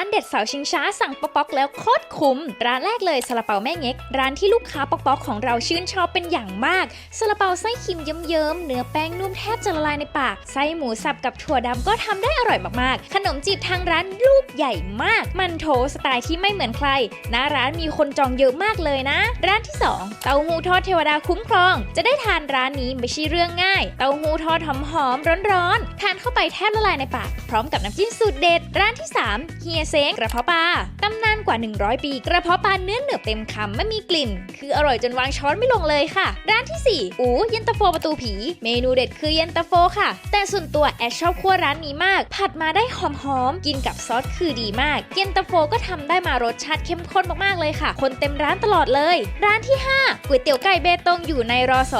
านเด็ดเสาชิงช้าสั่งป๊อกป๊อกแล้วโคตรคุ้ม ร้านแรกเลยซาลาเปาแม่เง็ก ร้านที่ลูกค้าป๊อกป๊อกของเราชื่นชอบเป็นอย่างมากซาลาเปาไส้ครีมเยิ้มๆเนื้อแป้งนุ่มแทบจะละลายในปาก ไส้หมูสับกับถั่วดำก็ทำได้อร่อยมากๆ ขนมจีบทางร้านลูกใหญ่มาก มันโถสไตล์ที่ไม่เหมือนใครหน้าร้านมีคนจองเยอะมากเลยนะ ร้านที่ 2 เต้าหู้ทอดเทวดาคุ้มครอง จะได้ทานร้านนี้ไม่ใช่เรื่องง่าย เต้าหู้ทอดหอมๆร้อนๆทานเข้าไปแทบละลายในปาก พร้อมกับน้ำจิ้มสูตรเด็ดร้านที่3เฮียเซ้งกระเพาะปลาตำนานกว่า 100 ปี กระเพาะปลาเนื้อเหนือบเต็มคำไม่มีกลิ่น คืออร่อยจนวางช้อนไม่ลงเลยค่ะ ร้านทีสี่4 อูเย็นตาโฟประตูผี เมนูเด็ดคือเย็นตาโฟค่ะ แต่ส่วนตัวแอดชอบคั่วร้านนี้มาก ผัดมาได้หอมๆกินกับซอสคือดีมาก เย็นตาโฟก็ทำได้มารสชาติเข้มข้นมากๆเลยค่ะ คนเต็มร้านตลอดเลย ร้านที่ 5ก๋วยเตี๋ยวไก่เบตงอยู่ในรอส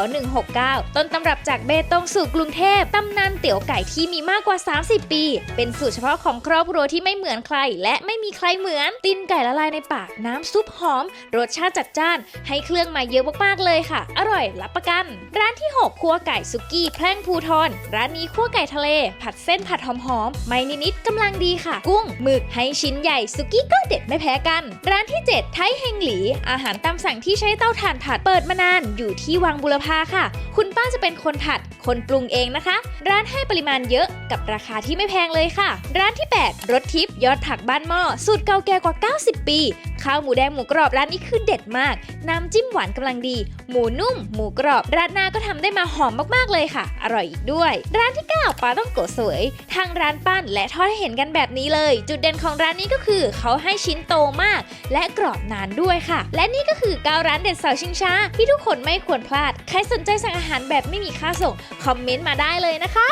169 ต้นตำรับจากเบตงสู่กรุงเทพตำนานเตี๋ยวไก่ที่มีมากกว่า 30 ปี เป็นสูตรเฉพาะของครอบครัวที่ไม่เหมือนใครและไม่มีใครเหมือน ตีนไก่ละลายในปากน้ำซุปหอม รสชาติจัดจ้าน ให้เครื่องมาเยอะมากๆเลยค่ะ อร่อยรับประกัน ร้านที่ 6ครัวไก่สุกี้แพร่งภูทรร้านนี้คั่วไก่ทะเล ผัดเส้นผัดหอมๆไม่นิดๆกำลังดีค่ะ กุ้งหมึกให้ชิ้นใหญ่สุกี้ก็เด็ดไม่แพ้กัน ร้านที่ 7 ไทยเฮงหลี อาหารตามสั่งที่ใช้เตาถ่านผัดเปิดมานานอยู่ที่วังบุรพาค่ะ คุณป้าจะเป็นคนผัด คนปรุงเองนะคะ ร้านให้ปริมาณเยอะ กับราคาที่ไม่แพงเลยค่ะ ร้านที่ 8 รสทิพย์ยอดผักบ้านหม้อสูตรเก่าแก่กว่า 90 ปี ข้าวหมูแดงหมูกรอบร้านนี้คือเด็ดมาก น้ำจิ้มหวานกำลังดี หมูนุ่ม หมูกรอบร้านหน้าก็ทำได้มาหอมมากๆเลยค่ะ อร่อยอีกด้วย ร้านที่ 9ปลาต้องโกสวย ทางร้านปั้นและทอดให้เห็นกันแบบนี้เลย จุดเด่นของร้านนี้ก็คือเขาให้ชิ้นโตมาก และกรอบนานด้วยค่ะ และนี่ก็คือ9ร้านเด็ดเสาชิงช้าที่ทุกคนไม่ควรพลาด ใครสนใจสั่งอาหารแบบไม่มีค่าส่งคอมเมนต์มาได้เลยนะคะ